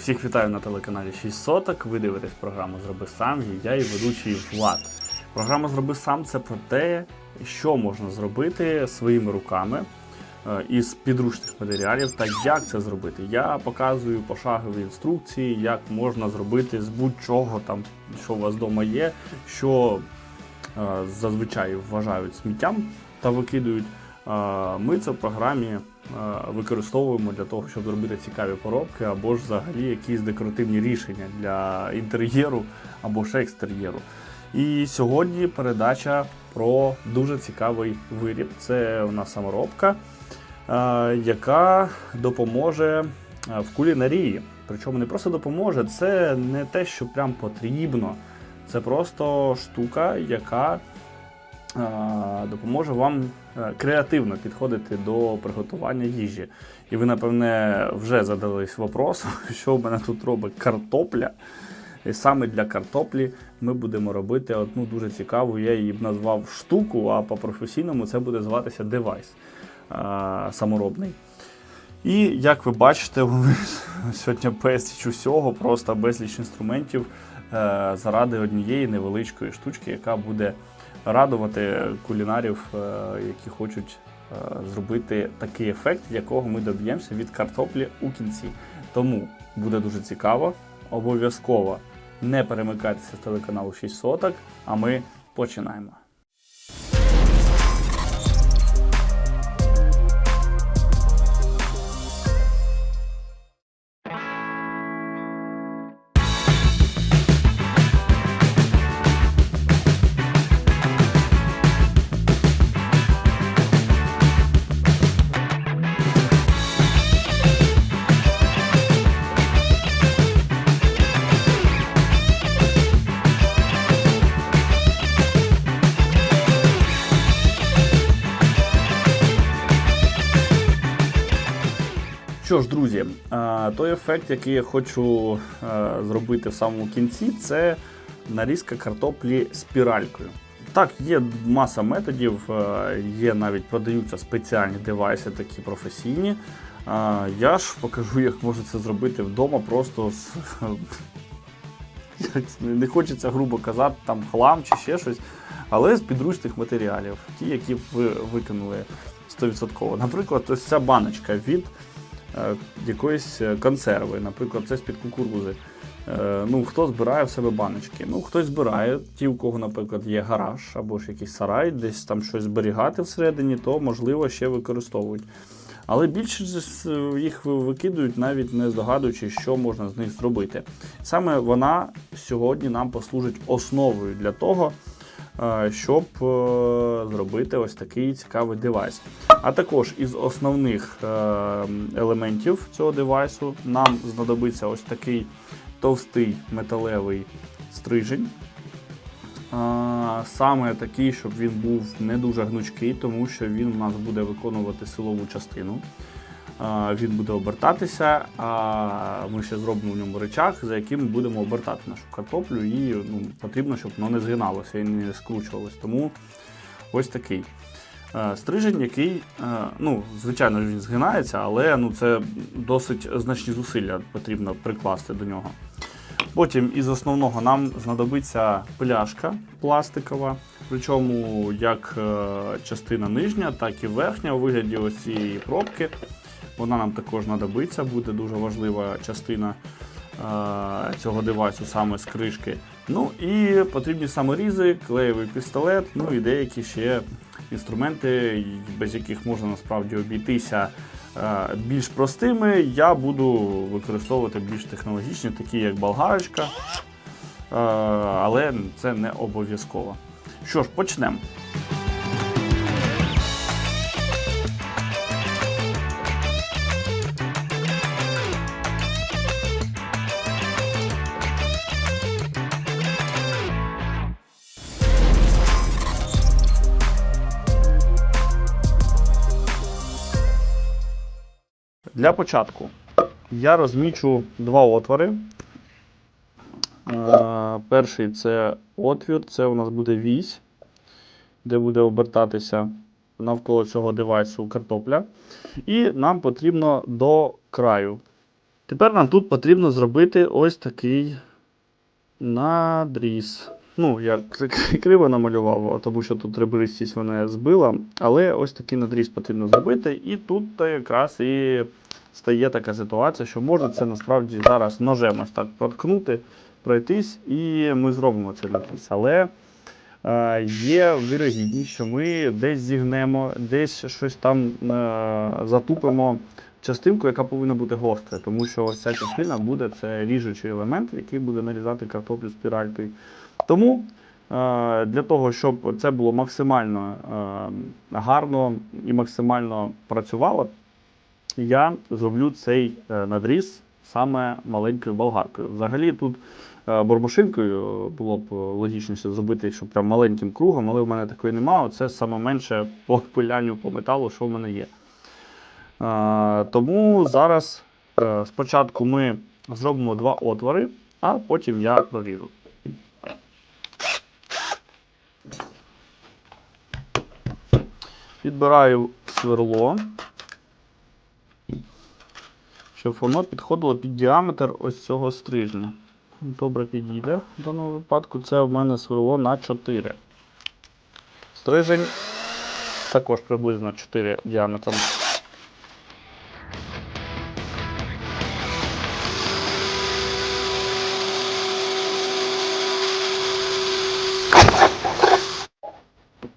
Всіх вітаю на телеканалі 6 соток. Ви дивитесь програму Зроби сам. і Я і ведучий Влад. Програма Зроби сам це про те, що можна зробити своїми руками е, із підручних матеріалів та як це зробити. Я показую пошагові інструкції, як можна зробити з будь-чого там, що у вас вдома є, що е, зазвичай вважають сміттям та викидують. Е, Ми це в програмі е, використовуємо для того, щоб зробити цікаві поробки або ж взагалі якісь декоративні рішення для інтер'єру або ж екстер'єру. І сьогодні передача про дуже цікавий виріб. Це у нас саморобка, е, яка допоможе в кулінарії. Причому не просто допоможе, це не те, що прям потрібно. Це просто штука, яка допоможе вам креативно підходити до приготування їжі. І ви, напевне, вже задались вопросом, що в мене тут робить картопля. І саме для картоплі ми будемо робити одну дуже цікаву, я її б назвав штуку, а по-професійному це буде зватися девайс а, саморобний. І як ви бачите, сьогодні безліч усього, просто безліч інструментів е, заради однієї невеличкої штучки, яка буде радувати кулінарів, е, які хочуть е, зробити такий ефект, якого ми доб'ємося від картоплі у кінці. Тому буде дуже цікаво. Обов'язково не перемикайтеся з телеканалу 6 соток, а ми починаємо. Друзі, е, той ефект, який я хочу е, зробити в самому кінці, це нарізка картоплі спіралькою. Так, є маса методів, е, є навіть продаються спеціальні девайси, такі професійні. Я ж покажу, як можна це зробити вдома, просто з не хочеться грубо казати, там хлам чи ще щось, але з підручних матеріалів, ті, які ви викинули 100%. Наприклад, ось ця баночка від якоїсь е, консерви, наприклад, це з-під кукурузи. Е, ну, хто збирає в себе баночки? Ну, хтось збирає, ті, у кого, наприклад, є гараж або ж якийсь сарай, десь там щось зберігати всередині, то можливо ще використовують. Але більшість їх викидують, навіть не здогадуючись, що можна з них зробити. Саме вона сьогодні нам послужить основою для того, е, щоб е, зробити ось такий цікавий девайс. А також із основних е, елементів цього девайсу нам знадобиться ось такий товстий металевий стрижень. Саме такий, щоб він був не дуже гнучкий, тому що він у нас буде виконувати силову частину. Він буде обертатися, а ми ще зробимо в ньому речах, за яким будемо обертати нашу картоплю, і ну, потрібно, щоб воно не згиналося і не скручувалось. Тому ось такий. Е, Стрижень, який, е, ну, звичайно, він згинається, але ну, це досить значні зусилля потрібно прикласти до нього. Потім із основного нам знадобиться пляшка пластикова, причому як е, частина нижня, так і верхня у вигляді ось цієї пробки. Вона нам також знадобиться, буде дуже важлива частина е, цього девайсу саме з кришки. Ну і потрібні саморізи, клеєвий пістолет, ну і деякі ще інструменти, без яких можна насправді обійтися е, більш простими. Я буду використовувати більш технологічні, такі як болгарочка, е, але це не обов'язково. Що ж, почнемо. Для початку я розмічу два отвори. Е, Перший це отвір, це у нас буде вісь, де буде обертатися навколо цього девайсу картопля. І нам потрібно до краю Тепер нам тут потрібно зробити ось такий надріз. Ну, я кри- криво намалював, тому що тут ребристість мене збила. Але ось такий надріз потрібно зробити. І тут якраз і стає така ситуація, що можна це насправді зараз ножем ось так проткнути, пройтись, і ми зробимо цей надріз. Але е, є вірогідність, що ми десь зігнемо, десь щось там е, затупимо частинку, яка повинна бути гостра, тому що ось ця частина буде це ріжучий елемент, який буде нарізати картоплю спіралькою. Тому е, для того, щоб це було максимально е, гарно і максимально працювало, я зроблю цей е, надріз саме маленькою болгаркою. Взагалі тут е, бормошинкою було б логічніше зробити, щоб прям маленьким кругом, але в мене такої немає. Це саме менше по пилянню по металу, що в мене є. Е, Тому зараз е, спочатку ми зробимо два отвори, а потім я проріжу. Підбираю сверло, щоб воно підходило під діаметр ось цього стрижня. Добре підійде в даному випадку. Це в мене сверло на 4. Стрижень також приблизно 4 діаметром.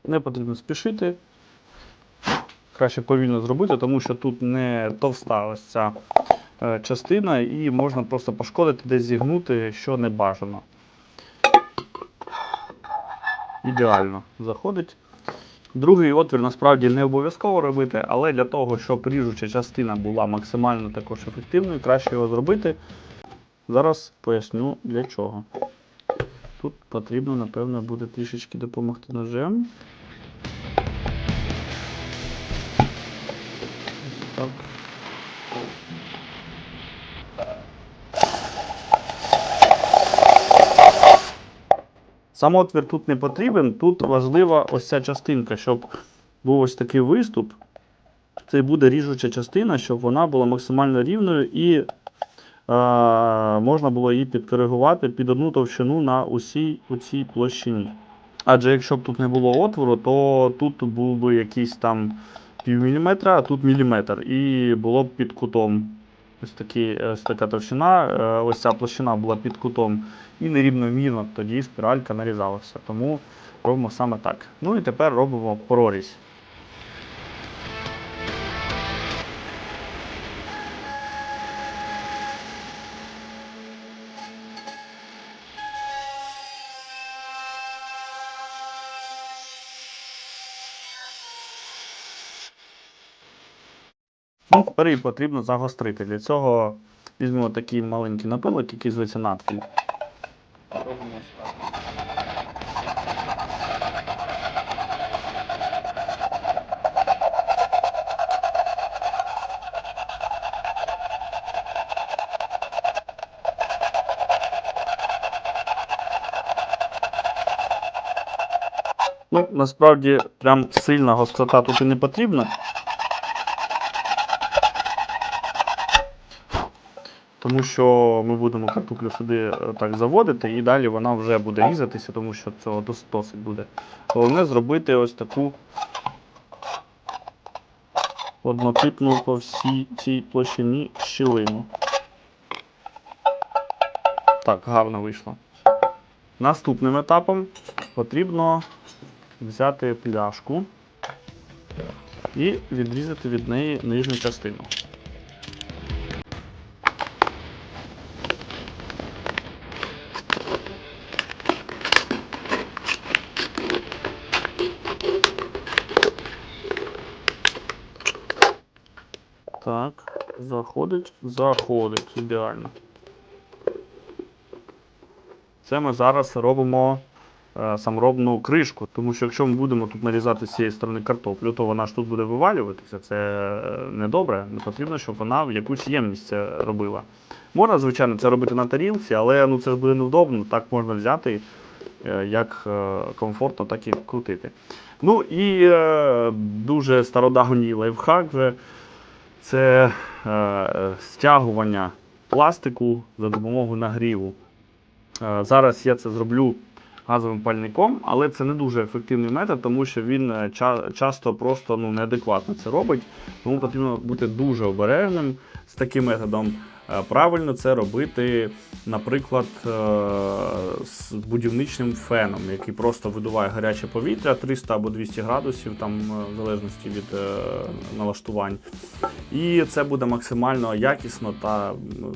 Не потрібно спішити. Краще повільно зробити, тому що тут не товста ось ця частина, і можна просто пошкодити, десь зігнути, що не бажано. Ідеально заходить. Другий отвір насправді не обов'язково робити, але для того, щоб ріжуча частина була максимально також ефективною, краще його зробити. Зараз поясню для чого. Тут потрібно, напевно, буде трішечки допомогти ножем. Так. Сам отвір тут не потрібен, тут важлива ось ця частинка, щоб був ось такий виступ. Це буде ріжуча частина, щоб вона була максимально рівною і е, можна було її підкоригувати під одну товщину на усій цій площині. Адже якщо б тут не було отвору, то тут був би якийсь там пів міліметра, а тут міліметр. І було б під кутом. Ось, такі, ось така товщина, е, ось ця площина була під кутом і нерівномірно тоді спіралька нарізалася. Тому робимо саме так. Ну і тепер робимо прорізь. Ну, тепер її потрібно загострити. Для цього візьмемо такий маленький напилок, який зветься так. Ну, насправді, прям сильна гострота тут і не потрібна. Тому що ми будемо картоплю сюди е, так заводити, і далі вона вже буде різатися, тому що цього дос- досить буде. Головне зробити ось таку однотипну по всій цій площині щілину. Так, гарно вийшло. Наступним етапом потрібно взяти пляшку і відрізати від неї нижню частину. Заходить, заходить, ідеально. Це ми зараз робимо е, саморобну кришку, тому що якщо ми будемо тут нарізати з цієї сторони картоплю, то вона ж тут буде вивалюватися. Це е, недобре. Не потрібно, щоб вона в якусь ємність це робила. Можна, звичайно, це робити на тарілці, але ну, це ж буде невдобно. Так можна взяти е, як е, комфортно, так і крутити. Ну і дуже стародавній лайфхак вже це е, стягування пластику за допомогою нагріву. Е, Зараз я це зроблю газовим пальником, але це не дуже ефективний метод, тому що він е, ча- часто просто ну, неадекватно це робить. Тому потрібно бути дуже обережним з таким методом. Е, Правильно це робити, наприклад, е, з будівничним феном, який просто видуває гаряче повітря 300 або 200 градусів, там, е, в залежності від налаштувань. І це буде максимально якісно та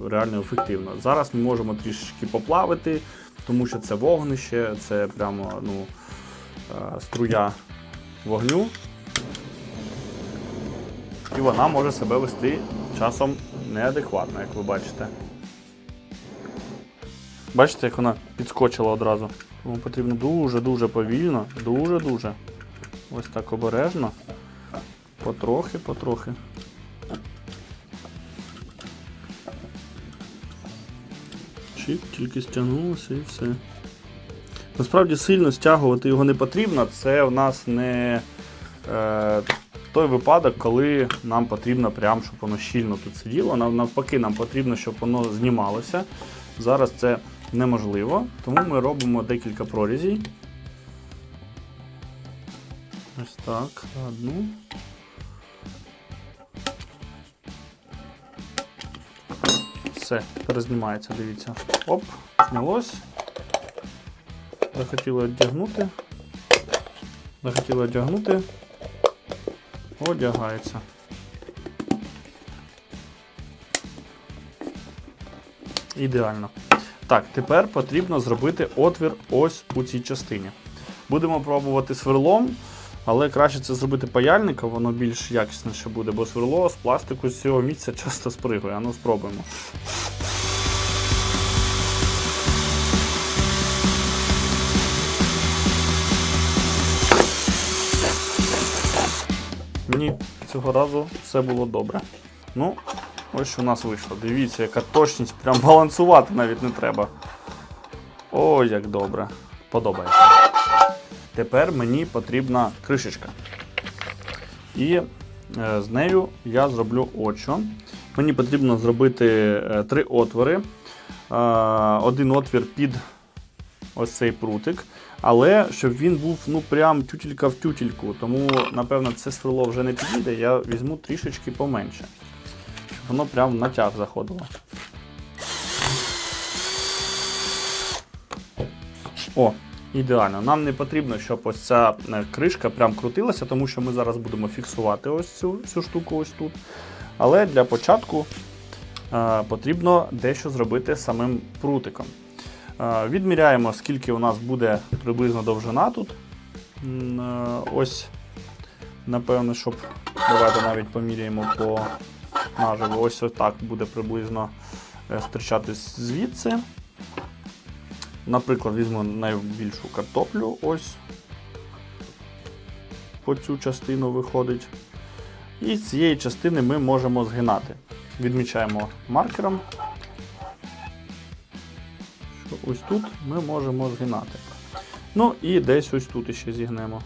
реально ефективно. Зараз ми можемо трішечки поплавити, тому що це вогнище, це прямо ну, струя вогню. І вона може себе вести часом неадекватно, як ви бачите. Бачите, як вона підскочила одразу. Тому потрібно дуже-дуже повільно, дуже-дуже. Ось так обережно. Потрохи, потрохи. Чик, тільки стягнулося і все. Насправді сильно стягувати його не потрібно. Це в нас не е, той випадок, коли нам потрібно прям, щоб воно щільно тут сиділо. Нав- Навпаки, нам потрібно, щоб воно знімалося. Зараз це неможливо, тому ми робимо декілька прорізей. Ось так, одну. Все, тепер знімається, дивіться. Оп, знялось. Захотіли одягнути. Захотіли одягнути. Одягається. Ідеально. Так, тепер потрібно зробити отвір ось у цій частині. Будемо пробувати сверлом, але краще це зробити паяльником, воно більш якісніше буде, бо сверло з пластику з цього місця часто спригує. Ану спробуємо. Цього разу все було добре. Ну, ось що у нас вийшло. Дивіться, яка точність, прям балансувати навіть не треба. О, як добре. Подобається. Тепер мені потрібна кришечка. І е, з нею я зроблю от. Мені потрібно зробити е, три отвори. Е, один отвір під ось цей прутик. Але щоб він був ну прям тютелька в тютельку. Тому, напевно, це сверло вже не підійде. Я візьму трішечки поменше. Щоб воно прям в натяг заходило. О, ідеально. Нам не потрібно, щоб ось ця е, кришка прям крутилася, тому що ми зараз будемо фіксувати ось цю, цю штуку ось тут. Але для початку е, потрібно дещо зробити самим прутиком. Е, Відміряємо, скільки у нас буде приблизно довжина тут. Е, Ось, напевно, щоб давайте навіть поміряємо по наживу. Ось так буде приблизно е, стирчати звідси. Наприклад, візьмемо найбільшу картоплю. Ось по цю частину виходить. І з цієї частини ми можемо згинати. Відмічаємо маркером ось тут ми можемо згинати. Ну і десь ось тут іще зігнемо.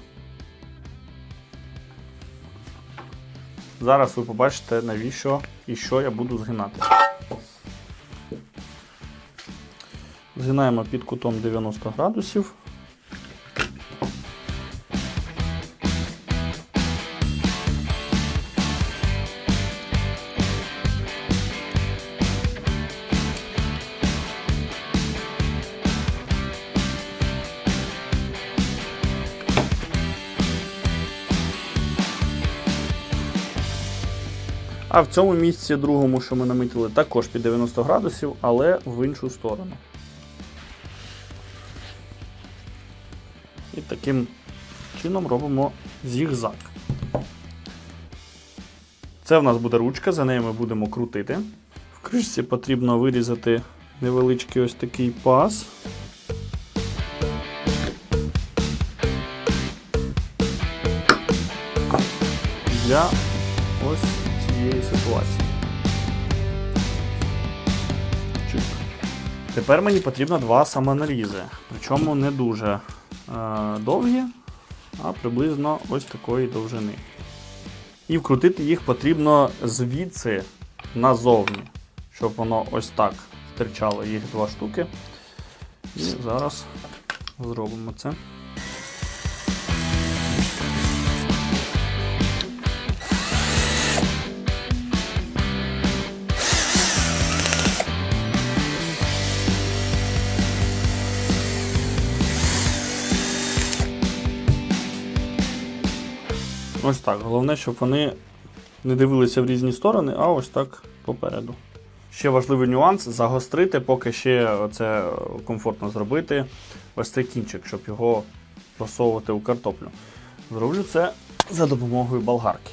Зараз ви побачите, навіщо і що я буду згинати. Згинаємо під кутом 90 градусів. А в цьому місці другому, що ми намітили, також під 90 градусів, але в іншу сторону. І таким чином робимо зігзаг. Це в нас буде ручка, за нею ми будемо крутити. В кришці потрібно вирізати невеличкий ось такий паз. Для цієї ситуації. Тепер мені потрібно два самонарізи. Причому не дуже е, довгі, а приблизно ось такої довжини. І вкрутити їх потрібно звідси назовні, щоб воно ось так стирчало їх два штуки. І зараз зробимо це. Ось так. Головне, щоб вони не дивилися в різні сторони, а ось так попереду. Ще важливий нюанс загострити, поки ще це комфортно зробити. Ось цей кінчик, щоб його просовувати у картоплю. Зроблю це за допомогою болгарки.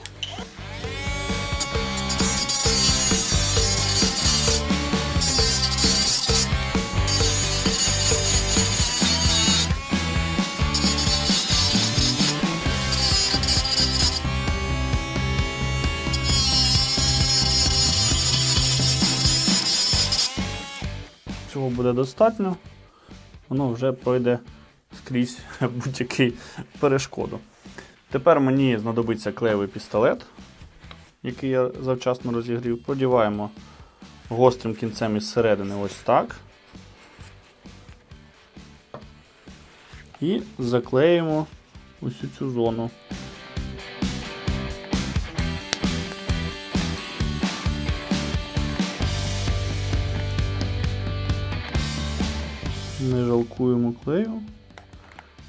Цього буде достатньо. Воно вже пройде скрізь будь-який перешкоду. Тепер мені знадобиться клеєвий пістолет, який я завчасно розігрів. Продіваємо гострим кінцем із середини ось так. І заклеїмо усю цю зону. Не жалкуємо клею,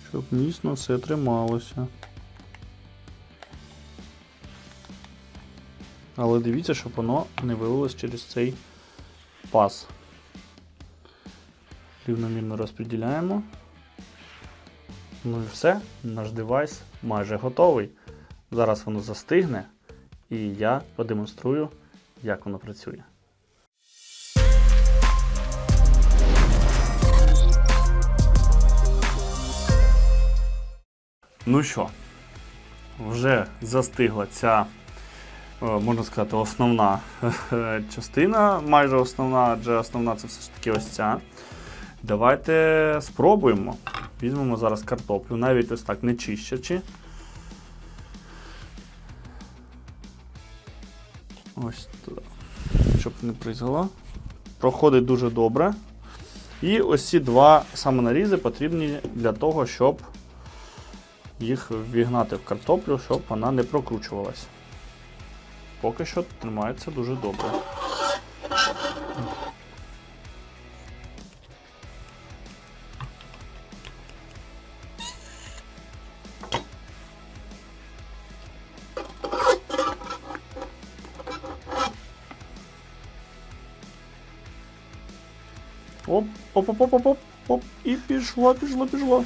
щоб міцно все трималося. Але дивіться, щоб воно не вилилось через цей паз. Рівномірно розподіляємо. Ну і все, наш девайс майже готовий. Зараз воно застигне, і я продемонструю, як воно працює. Ну що, вже застигла ця, е, можна сказати, основна е, частина, майже основна, адже основна це все ж таки ось ця. Давайте спробуємо. Візьмемо зараз картоплю, навіть ось так не чищачи. Ось туди. Щоб не призгало. Проходить дуже добре. І ось ці два самонарізи потрібні для того, щоб їх ввігнати в картоплю, щоб вона не прокручувалась. Поки що тримається дуже добре. Оп, оп, оп, оп, оп, оп, оп, і пішло, пішло, пішло.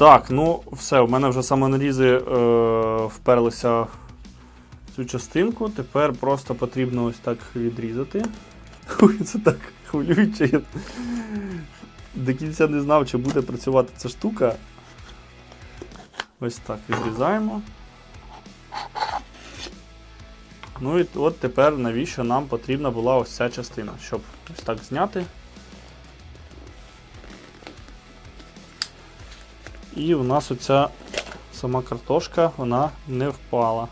Так, ну все, у мене вже самонарізи е, вперлися в цю частинку. Тепер просто потрібно ось так відрізати. Ой, це так хвилююче. Я до кінця не знав, чи буде працювати ця штука. Ось так відрізаємо. Ну і от тепер навіщо нам потрібна була ось ця частина, щоб ось так зняти. І у нас оця сама картошка, вона не впала.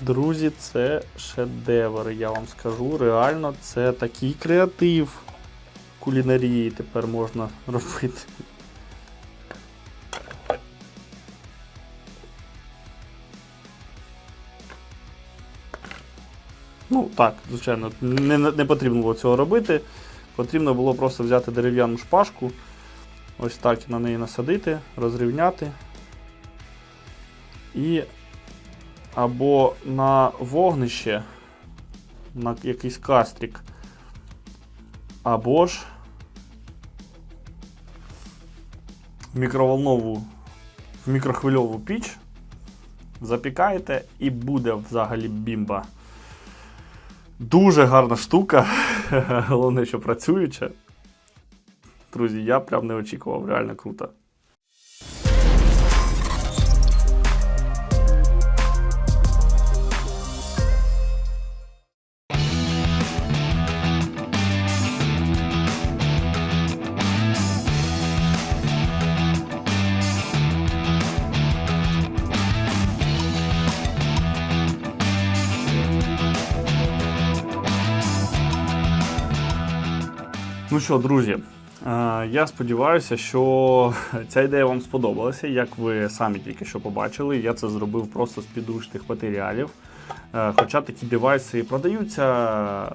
Друзі, це шедевр, я вам скажу. Реально, це такий креатив кулінарії тепер можна робити. Ну, так, звичайно, не, не потрібно було цього робити. Потрібно було просто взяти дерев'яну шпажку, ось так на неї насадити, розрівняти. І або на вогнище, на якийсь кастрік, або ж мікроволнову, в мікрохвильову піч запікаєте і буде взагалі бімба. Дуже гарна штука. Головне, що працююча. Друзі, я прям не очікував, реально круто. Ну що, друзі, я сподіваюся, що ця ідея вам сподобалася. Як ви самі тільки що побачили, я це зробив просто з підручних матеріалів. Е, Хоча такі девайси продаються е,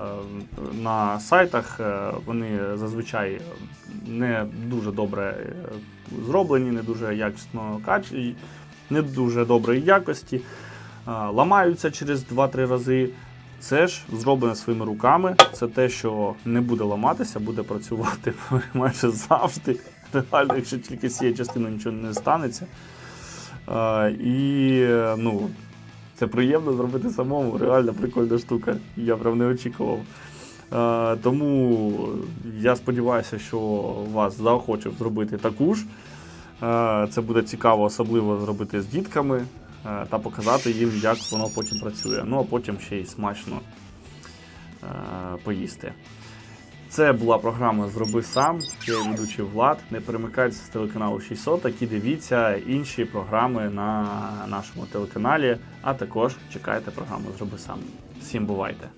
на сайтах, е, вони зазвичай не дуже добре е, зроблені, не дуже якісно не дуже доброї якості, е, ламаються через 2-3 рази. Це ж зроблене своїми руками. Це те, що не буде ламатися, буде працювати майже завжди. Реально, якщо тільки з цією частиною нічого не станеться. Е, і ну, це приємно зробити самому. Реально прикольна штука. Я прям не очікував. Е, тому я сподіваюся, що вас заохочив зробити таку ж. Це буде цікаво, особливо зробити з дітками та показати їм, як воно потім працює. Ну а потім ще й смачно е, поїсти. Це була програма Зроби сам. Я ведучий Влад. Не перемикайтеся з телеканалу 600 і дивіться інші програми на нашому телеканалі. А також чекайте програму Зроби сам. Всім бувайте!